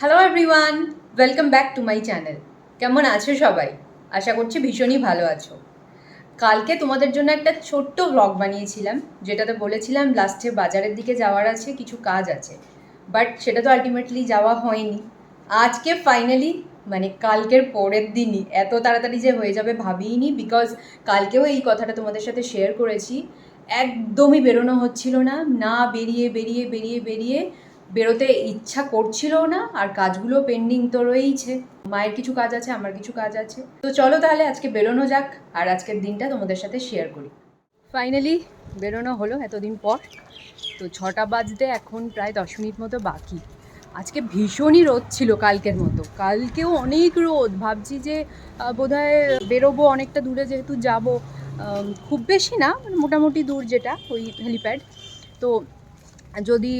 Hello everyone welcome back to my channel কেমন আছো সবাই? আশা করছি ভীষণই ভালো আছো। কালকে তোমাদের জন্য একটা ছোট্ট ব্লগ বানিয়েছিলাম, যেটাতে বলেছিলাম লাস্টে বাজারের দিকে যাওয়ার আছে, কিছু কাজ আছে। বাট সেটা তো আলটিমেটলি যাওয়া হয়নি। আজকে ফাইনালি মানে কালকের পরের দিনই, এত তাড়াতাড়ি যে হয়ে যাবে ভাবিনি বিকজ কালকেও এই কথাটা তোমাদের সাথে শেয়ার করেছি। একদমই বেরোনো হচ্ছিল না না বেরিয়ে বেরিয়ে বেরিয়ে বেরিয়ে বেরোতে ইচ্ছা করছিল না, আর কাজগুলো পেন্ডিং তো রয়েইছে। মায়ের কিছু কাজ আছে, আমার কিছু কাজ আছে। তো চলো তাহলে আজকে বেরোনো যাক, আর আজকের দিনটা তোমাদের সাথে শেয়ার করি। ফাইনালি বেরোনো হলো এতদিন পর। তো ছটা বাজতে এখন প্রায় দশ মিনিট মতো বাকি। আজকে ভীষণই রোদ ছিল কালকের মতো। কালকেও অনেক রোদ। ভাবছি যে বোধহয় বেরোবো অনেকটা দূরে যেহেতু যাব। খুব বেশি না মানে মোটামুটি দূর যেটা, ওই হেলিপ্যাড তো যদি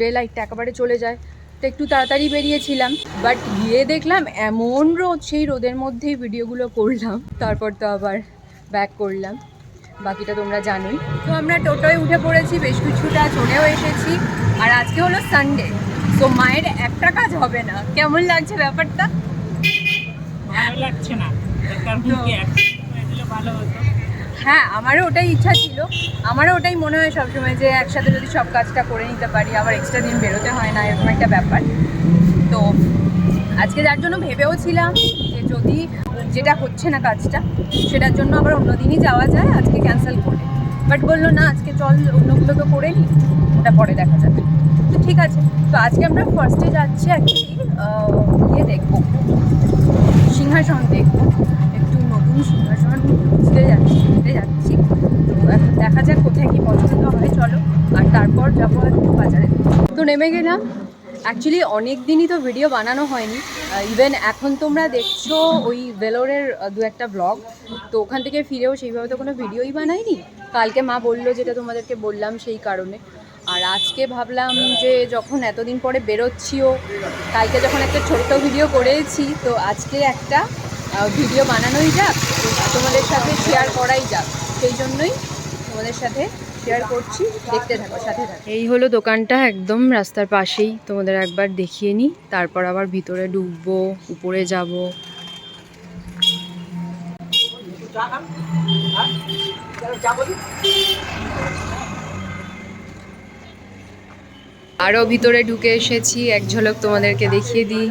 ডে লাইটটা একেবারে চলে যায় তো একটু তাড়াতাড়ি বেরিয়েছিলাম। বাট গিয়ে দেখলাম এমন রোদ সেই রোদের মধ্যেই ভিডিওগুলো করলাম তারপর তো আবার ব্যাক করলাম। বাকিটা তোমরা জানোই। তো আমরা টোটোয় উঠে পড়েছি বেশ কিছুটা চলেও এসেছি। আর আজকে হলো সানডে তো মায়ের একটা কাজ হবে না। কেমন লাগছে ব্যাপারটা? ভালো লাগছে না। হয়ে ভালো হতো। হ্যাঁ আমারও ওটাই ইচ্ছা ছিল। আমারও ওটাই মনে হয় সবসময় যে একসাথে যদি সব কাজটা করে নিতে পারি, আবার এক্সট্রা দিন বেরোতে হয় না, এরকম একটা ব্যাপার। তো আজকে যার জন্য ভেবেও ছিলাম যে যদি যেটা হচ্ছে না কাজটা, সেটার জন্য আবার অন্য দিনই যাওয়া যায়, আজকে ক্যান্সেল করে। বাট বলল, না, আজকে চল, অন্যগুলো তো করে নিই ওটা পরে দেখা যাবে। তো ঠিক আছে, তো আজকে আমরা ফার্স্টে যাচ্ছি অ্যাকচুয়ালি ইয়ে দেখব। সিংহাসন দেখব, একটু খুঁজতে যাচ্ছি যাচ্ছি। তো দেখা যাক কোথায় কি পছন্দ হয়, চলো। আর তারপর যাব বাজারে। তো নেমে গেলাম। অ্যাকচুয়ালি অনেক দিনই তো ভিডিও বানানো হয়নি। ইভেন এখন তোমরা দেখছ ওই ভেলোরের দু একটা ব্লগ তো ওখান থেকে ফিরেও সেইভাবে তো কোনো ভিডিওই বানাইনি। কালকে মা বলল যেটা তোমাদেরকে বললাম সেই কারণে। আর আজকে ভাবলাম যে যখন এতদিন পরে বেরোচ্ছিও, কালকে যখন একটা ছোট্ট ভিডিও করেছি, তো আজকে একটা ভিডিও বানানোই যাক, তোমাদের সাথে শেয়ার করাই যাক। সেই জন্যই তোমাদের সাথে শেয়ার করছি, দেখতে থাকো, সাথে থাকো। এই হলো দোকানটা একদম রাস্তার পাশেই, তোমাদের একবার দেখিয়ে নিই, তারপর আবার ভিতরে ঢুকবো, উপরে যাব। আরও ভিতরে ঢুকে এসেছি, এক ঝলক তোমাদেরকে দেখিয়ে দিই।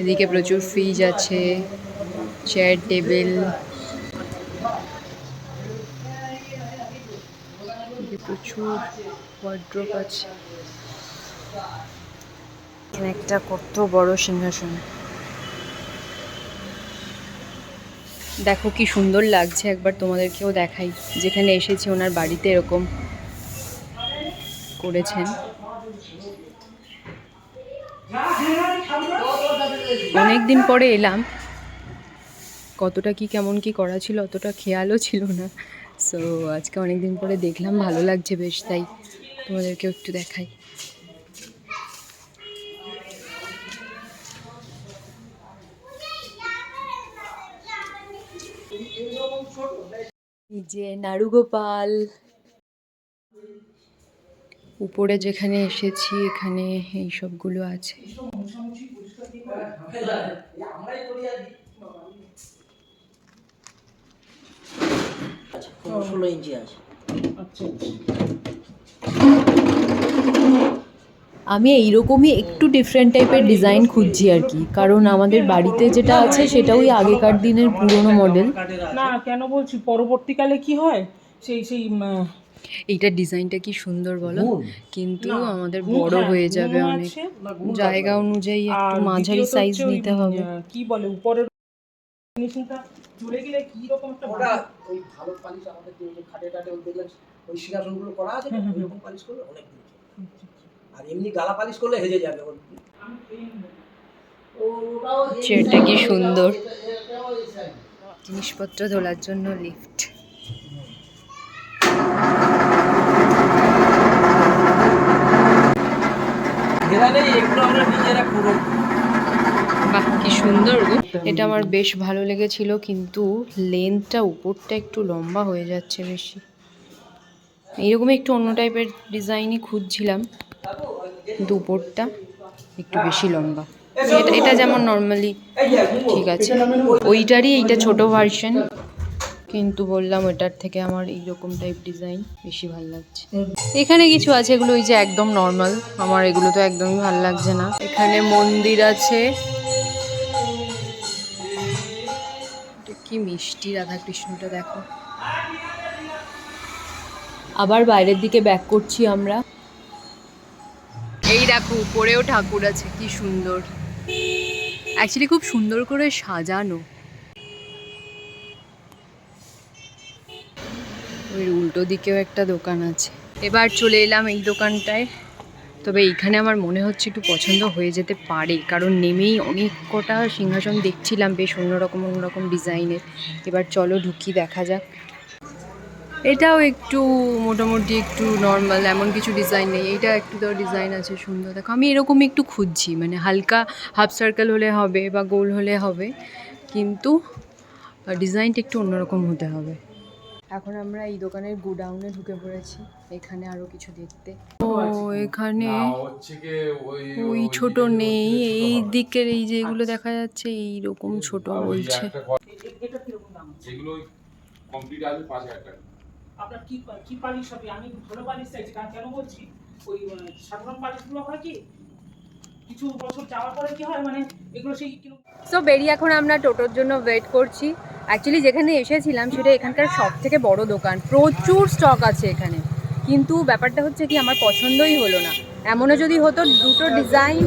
এদিকে প্রচুর ফ্রিজ আছে চেয়ার টেবিল প্রচুর ওয়ার্ড্রোপ আছে। একটা কত বড় সিংহাসন। দেখো কি সুন্দর লাগছে, একবার তোমাদেরকেও দেখাই। যেখানে এসেছি ওনার বাড়িতে এরকম করেছেন। অনেক দিন পরে এলাম। কতটা কি কেমন কি করা ছিল, অতটা খেয়ালও ছিল না। সো আজকে অনেক দিন পরে দেখলাম, ভালো লাগছে বেশ, তাই তোমাদেরকেও একটু দেখাই। যে নাড়ুগোপাল। উপরে যেখানে এসেছি এখানে এই সবগুলো আছে। ষোলো ইঞ্চি আছে। আমি এইরকমই একটু ডিফারেন্ট টাইপের ডিজাইন খুঁজছি আর কি। কারণ আমাদের বাড়িতে যেটা আছে সেটা ওই আগেকার দিনের পুরনো মডেল না কেন বলছি? পরবর্তীকালে কি হয়? সেই সেই উম, এইটার ডিজাইনটা কি সুন্দর বলো? কিন্তু আমাদের বড় হ্যাঁ, হয়ে যাবে অনেক জায়গা অনুযায়ী একটু মাঝারি সাইজ নিতে হবে। কি বলে উপরের ফিনিশিংটা চলে গেলে কি রকম একটা ওটা ওই ভালো পালিশ আমাদের যে খাটে টাটে ওই দেখলেন ওই সিংহাসনগুলো করা আছে ওই রকম পালিশ করলে অনেক দিন আর এমনি গালা পালিশ করলে হেজে যাবে চেয়ারটা কি সুন্দর। জিনিসপত্র তোলার জন্য লিফট ঘেরা এগুলো আমরা নিজেরা পুরো বাহ কি সুন্দর গো। এটা আমার বেশ ভালো লেগেছিল কিন্তু লেন্থটা উপরটা একটু লম্বা হয়ে যাচ্ছে বেশি। এইরকম একটু অন্য টাইপের ডিজাইনই খুঁজছিলাম। কিন্তু উপরটা একটু বেশি লম্বা। এটা এটা যেমন নর্মালি ঠিক আছে। ওইটারই এইটা ছোট ভার্সন কিন্তু বললাম ওইটার থেকে আমার এইরকম টাইপ ডিজাইন বেশি ভালো লাগছে। এখানে কিছু আছে এগুলো ওই যে একদম নর্মাল আমার এগুলো তো একদমই ভালো লাগছে না। এখানে মন্দির আছে। কি মিষ্টি রাধাকৃষ্ণটা, দেখো। আবার বাইরের দিকে ব্যাক করছি আমরা। এই দেখো, উপরেও ঠাকুর আছে, কি সুন্দর। অ্যাকচুয়ালি খুব সুন্দর করে সাজানো। ওই উল্টো দিকেও একটা দোকান আছে। এবার চলে এলাম এই দোকানটায়। তবে এইখানে আমার মনে হচ্ছে একটু পছন্দ হয়ে যেতে পারে, কারণ নেমেই অনেক কটা সিংহাসন দেখছিলাম বেশ অন্যরকম অন্যরকম ডিজাইনের। এবার চলো ঢুকি, দেখা যাক। এটাও একটু মোটামুটি একটু নর্মাল এমন কিছু ডিজাইন নেই। এইটা একটু তো ডিজাইন আছে, সুন্দর। দেখো, আমি এরকমই একটু খুঁজছি মানে হালকা হাফ সার্কেল হলে হবে বা গোল হলে হবে, কিন্তু ডিজাইনটা একটু অন্যরকম হতে হবে। এখন আমরা এই দোকানের গোডাউনে ঢুকে পড়েছি। এখানে আরও কিছু দেখতে। ও এখানে ওই ওই ছোট নেই এই দিকের এই যেগুলো দেখা যাচ্ছে এইরকম ছোট বলছে। একটা ঘর- এটা কীরকম দাম যেগুলো কমপ্লিট আছে পাঁচ হাজার টাকা। আপনার কি কি পালিশ হবে আমি ভালো পালিশ চাইছি কারণ কেন বলছি? ওই সাধারণ পালিশগুলো হয় কি? কিছু বছর যাওয়ার পরে কি হয়? মানে এগুলো সেই সো বেরিয়ে এখন আমরা টোটোর জন্য ওয়েট করছি। অ্যাকচুয়ালি যেখানে এসেছিলাম, সেটা এখানকার সব থেকে বড় দোকান। প্রচুর স্টক আছে এখানে। কিন্তু ব্যাপারটা হচ্ছে কি, আমার পছন্দই হলো না। এমনও যদি হতো, দুটো ডিজাইন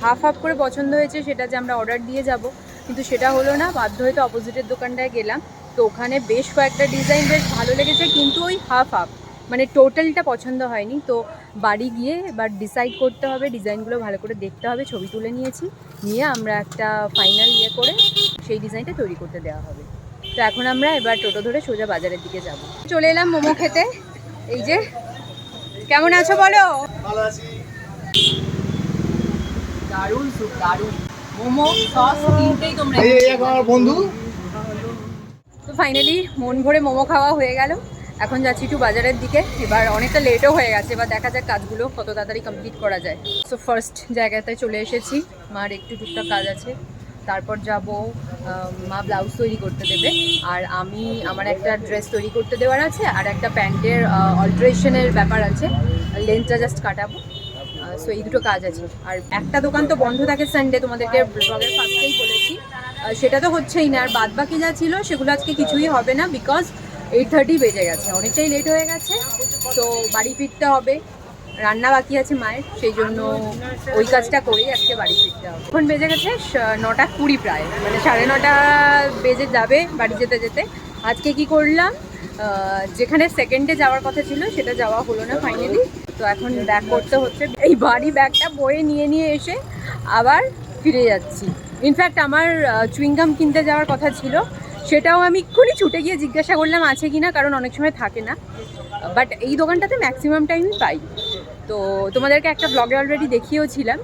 হাফ হাফ করে পছন্দ হয়েছে, সেটা যে আমরা অর্ডার দিয়ে যাব। কিন্তু সেটা হলো না, বাধ্য হয়তো অপোজিটের দোকানটায় গেলাম। তো ওখানে বেশ কয়েকটা ডিজাইন বেশ ভালো লেগেছে, কিন্তু ওই হাফ হাফ মানে টোটালটা পছন্দ হয়নি। তো বাড়ি গিয়ে এবার ডিসাইড করতে হবে ডিজাইনগুলো ভালো করে দেখতে হবে, ছবি তুলে নিয়েছি। নিয়ে আমরা একটা ফাইনাল ইয়ে করে সেই ডিজাইনটা তৈরি করতে দেওয়া হবে। তো এখন আমরা এবার টোটো ধরে সোজা বাজারের দিকে যাব। চলে এলাম মোমো খেতে। এই যে কেমন আছো বলো? দারুণ স্যুপ দারুণ। মোমো সস তিনটেই তোমরা আমার বন্ধু। তো ফাইনালি মন ভরে মোমো খাওয়া হয়ে গেল। এখন যাচ্ছি একটু বাজারের দিকে। এবার অনেকটা লেটও হয়ে গেছে এবার দেখা যাক কাজগুলো কত তাড়াতাড়ি কমপ্লিট করা যায়। সো ফার্স্ট জায়গাতে চলে এসেছি। মার একটু টুকটাক কাজ আছে। তারপর যাব মা ব্লাউজ তৈরি করতে দেবে। আর আমি, আমার একটা ড্রেস তৈরি করতে দেওয়ার আছে, আর একটা প্যান্টের অল্টারেশনের ব্যাপার আছে। লেন্থটা জাস্ট কাটাবো। সো এই দুটো কাজ আছে। আর একটা দোকান তো বন্ধ থাকে সানডে তোমাদেরকে ব্লগের ফার্স্টেই বলেছি। সেটা তো হচ্ছেই না। আর বাদ বাকি যা ছিল, সেগুলো আজকে কিছুই হবে না বিকজ এইট থার্টি বেজে গেছে। অনেকটাই লেট হয়ে গেছে তো বাড়ি ফিরতে হবে। রান্না বাকি আছে মায়ের, সেই জন্য ওই কাজটা করেই আজকে বাড়ি ফিরতে হবে। এখন বেজে গেছে নটা কুড়ি প্রায়। মানে সাড়ে নটা বেজে যাবে বাড়ি যেতে যেতে। আজকে কি করলাম? যেখানে সেকেন্ডে যাওয়ার কথা ছিল, সেটা যাওয়া হলো না ফাইনালি তো এখন ব্যাগ করতে হচ্ছে। এই বাড়ি ব্যাগটা বয়ে নিয়ে নিয়ে এসে আবার ফিরে যাচ্ছি। ইনফ্যাক্ট আমার চুইংগাম কিনতে যাওয়ার কথা ছিল। সেটাও আমি এক্ষুনি ছুটে গিয়ে জিজ্ঞাসা করলাম, আছে কি না কারণ অনেক সময় থাকে না। বাট এই দোকানটাতে ম্যাক্সিমাম টাইমই পাই। তো তোমাদেরকে একটা ব্লগে অলরেডি দেখিয়েওছিলাম,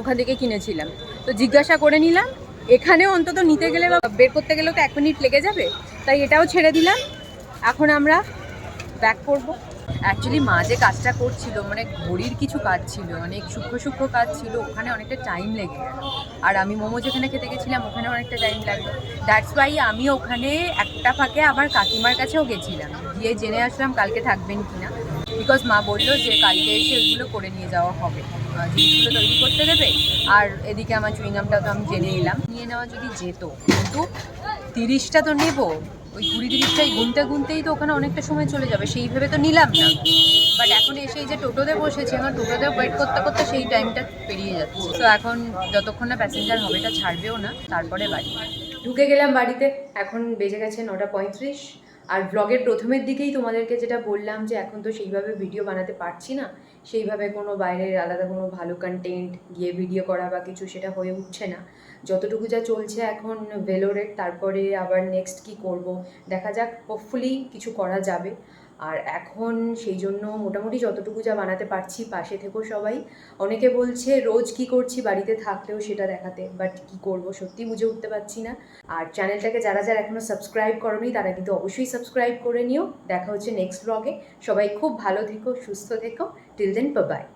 ওখান থেকে কিনেছিলাম। তো জিজ্ঞাসা করে নিলাম এখানে অন্তত নিতে গেলে বা বের করতে গেলেও তো এক মিনিট লেগে যাবে। তাই এটাও ছেড়ে দিলাম। এখন আমরা ব্যাক করব। অ্যাকচুয়ালি মা যে কাজটা করছিল মানে ঘড়ির কিছু কাজ ছিল, অনেক সূক্ষ্ম সূক্ষ্ম কাজ ছিল, ওখানে অনেকটা টাইম লেগে গেল। আর আমি মোমো যেখানে খেতে গেছিলাম ওখানে অনেকটা টাইম লাগল। দ্যাটস ওয়াই আমি ওখানে একটা ফাঁকে আবার কাকিমার কাছেও গেছিলাম। গিয়ে জেনে আসলাম কালকে থাকবেন কিনা। বিকজ মা বলল যে কালকে এসে ওইগুলো করে নিয়ে যাওয়া হবে। জিনিসগুলো তৈরি করতে দেবে। আর এদিকে আমার চুইংগামটা তো আমি জেনে এলাম নিয়ে নেওয়া যদি যেত, কিন্তু তিরিশটা তো নেব। ওই কুড়ি তিরিশটাই গুনতে গুনতেই তো ওখানে অনেকটা সময় চলে যাবে, সেই ভেবে তো নিলাম না। বাট এখন এসে যে টোটোতে বসেছি, আমার টোটোতে ওয়েট করতে করতে সেই টাইমটা পেরিয়ে যাচ্ছে। তো এখন যতক্ষণ না প্যাসেঞ্জার হবেটা ছাড়বেও না, তারপরে বাড়ি। ঢুকে গেলাম বাড়িতে, এখন বেজে গেছে নটা পঁয়ত্রিশ। আর ব্লগের প্রথমের দিকেই তোমাদেরকে যেটা বললাম যে এখন তো সেইভাবে ভিডিও বানাতে পারছি না, সেইভাবে কোনো বাইরের আলাদা কোনো ভালো কন্টেন্ট গিয়ে ভিডিও করা বা কিছু সেটা হয়ে উঠছে না। যতটুকু যা চলছে এখন ভেলোরের তারপরে আবার নেক্সট কি করব, দেখা যাক হোপফুলি কিছু করা যাবে। আর এখন সেই জন্য মোটামুটি যতটুকু যা বানাতে পারছি পাশে থেকেও সবাই। অনেকে বলছে, রোজ কি করছি বাড়িতে থাকলেও সেটা দেখাতে বাট কি করব সত্যি বুঝে উঠতে পারছি না। আর চ্যানেলটাকে যারা যারা এখনও সাবস্ক্রাইব করনি, তারা কিন্তু অবশ্যই সাবস্ক্রাইব করে নিও। দেখা হচ্ছে নেক্সট ব্লগে সবাই খুব ভালো থেকো, সুস্থ থেকো। Till then by